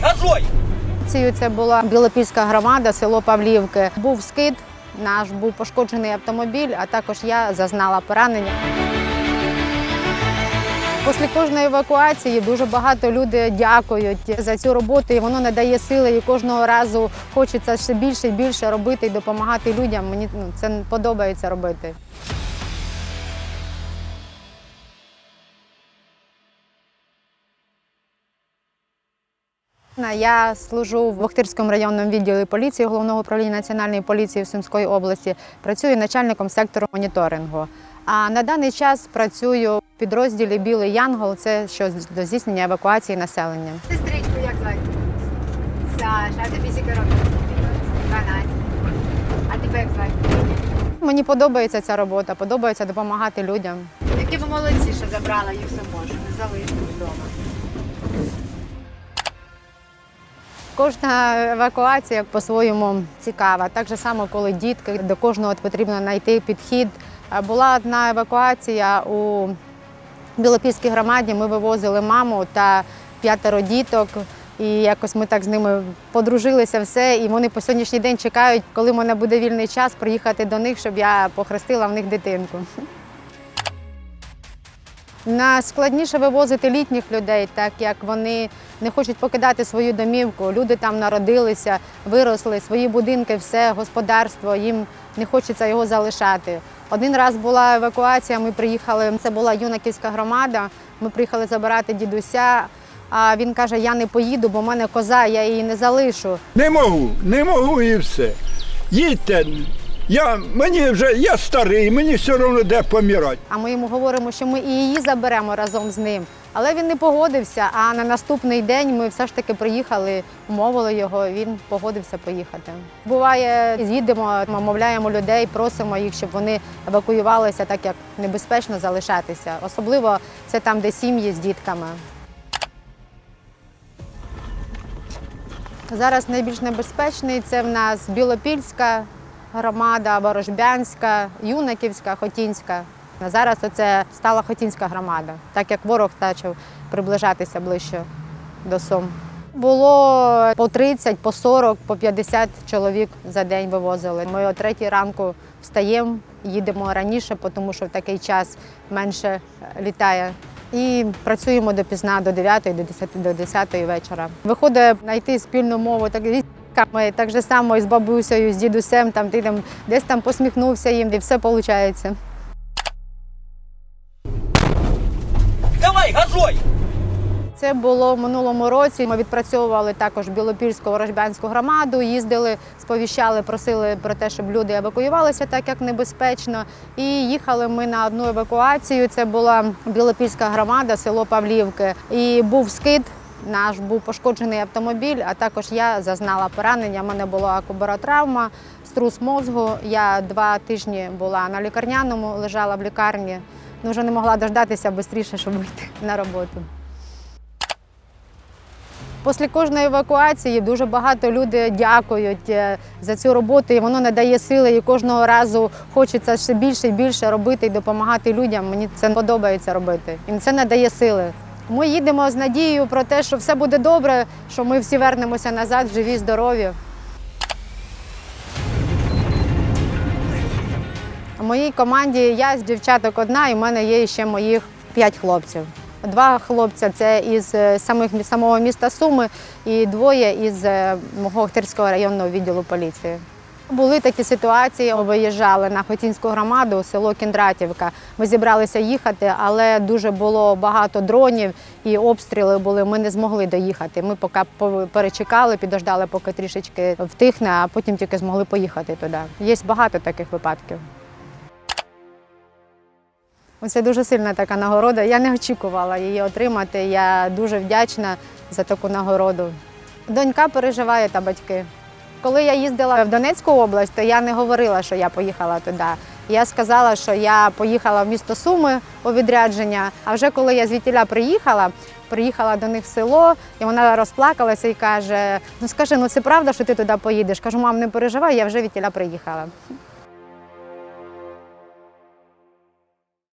Давай, газуй! Цією Це була Білопільська громада, село Павлівки. Був скид, наш був пошкоджений автомобіль, а також я зазнала поранення. Після кожної евакуації дуже багато людей дякують за цю роботу, і воно надає сили. І кожного разу хочеться ще більше і більше робити і допомагати людям. Мені ну, це подобається робити. Я служу в Охтирському районному відділі поліції головного управління національної поліції в Сумської області. Працюю начальником сектору моніторингу. А на даний час працюю в підрозділі Білий Янгол. Це що до здійснення евакуації населення. Сестричку, як звати? Саша, а тобі скільки років? 12. А тебе як звати? Мені подобається ця робота, подобається допомагати людям. Які ви молодці, що забрала їх самож, не залишили вдома. Кожна евакуація по-своєму цікава. Так же само, коли дітки, до кожного потрібно знайти підхід. Була одна евакуація у Білопільській громаді. Ми вивозили маму та п'ятеро діток. І якось ми так з ними подружилися все. І вони по сьогоднішній день чекають, коли в мене буде вільний час, приїхати до них, щоб я похрестила в них дитинку. Найскладніше вивозити літніх людей, так як вони не хочуть покидати свою домівку. Люди там народилися, виросли, свої будинки, все господарство. Їм не хочеться його залишати. Один раз була евакуація. Ми приїхали. Це була юнаківська громада. Ми приїхали забирати дідуся. А він каже: Я не поїду, бо в мене коза, я її не залишу. Не можу, не можу і все. Їдьте. Я, мені вже, я старий, мені все одно де помирати. А ми йому говоримо, що ми і її заберемо разом з ним. Але він не погодився. А на наступний день ми все ж таки приїхали, умовили його. Він погодився поїхати. Буває, їдемо, мовляємо людей, просимо їх, щоб вони евакуювалися, так як небезпечно залишатися. Особливо це там, де сім'ї з дітками. Зараз найбільш небезпечний це в нас Білопільська громада, Ворожбянська, Юнаківська, Хотінська. А зараз це стала Хотінська громада, так як ворог почав приближатися ближче до Сум. Було по 30, по 40, по 50 чоловік за день вивозили. Ми о третій ранку встаємо, їдемо раніше, тому що в такий час менше літає. І працюємо допізна до 9, до 10, до 10 вечора. Виходить знайти спільну мову так с**ками, так же само і з бабусею, з дідусем, там ти там десь там посміхнувся їм, і все виходить. Давай, газуй! Це було в минулому році. Ми відпрацьовували також Білопільську ворожбянську громаду, їздили, сповіщали, просили про те, щоб люди евакуювалися так, як небезпечно. І їхали ми на одну евакуацію. Це була Білопільська громада, село Павлівки. І був скид. Наш був пошкоджений автомобіль, а також я зазнала поранення. У мене була кубаротравма, струс мозгу. Я два тижні була на лікарняному, лежала в лікарні. Ну, вже не могла дождатися швидше, щоб вийти на роботу. Після кожної евакуації дуже багато людей дякують е, за цю роботу, і воно надає сили. І кожного разу хочеться ще більше і більше робити і допомагати людям. Мені це подобається робити. І це надає сили. Ми їдемо з надією про те, що все буде добре, що ми всі вернемося назад, живі, здорові. У моїй команді я з дівчаток одна, і в мене є ще моїх п'ять хлопців. Два хлопця це із е, самих самого міста Суми, і двоє із е, мого Охтирського районного відділу поліції. Були такі ситуації, виїжджали на Хотінську громаду, село Кіндратівка. Ми зібралися їхати, але дуже було багато дронів і обстріли були. Ми не змогли доїхати. Ми поки по- перечекали, підождали, поки трішечки втихне, а потім тільки змогли поїхати туди. Є багато таких випадків. Це дуже сильна така нагорода. Я не очікувала її отримати. Я дуже вдячна за таку нагороду. Донька переживає та батьки. Коли я їздила в Донецьку область, то я не говорила, що я поїхала туди. Я сказала, що я поїхала в місто Суми у відрядження. А вже коли я звідтіля приїхала, приїхала до них в село, і вона розплакалася і каже: Ну скажи, ну це правда, що ти туди поїдеш? Кажу, мам, не переживай, я вже відтіля приїхала.